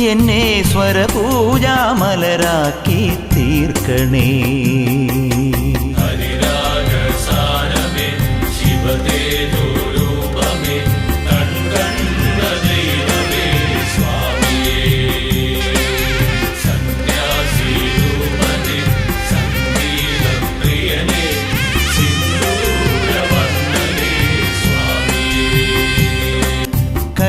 എന്നെ സ്വരപൂജാമലരാക്കി തീർക്കണേ.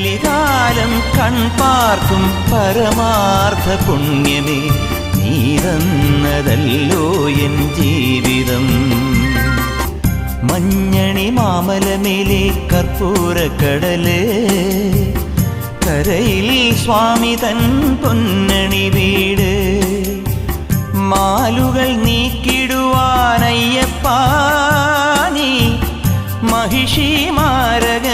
കലികാലം കൺപാർക്കും പരമാർത്ഥ പുണ്യമേ. നീ തന്നതല്ലോ എൻ ജീവിതം. മഞ്ഞണി മാമലമേലെ കർപ്പൂരക്കടൽ. കരയിൽ സ്വാമി തൻ പൊന്നണി വീട്. മാലുകൾ നീക്കിടുവാനയ്യപ്പാ നീ. മഹിഷി മാരക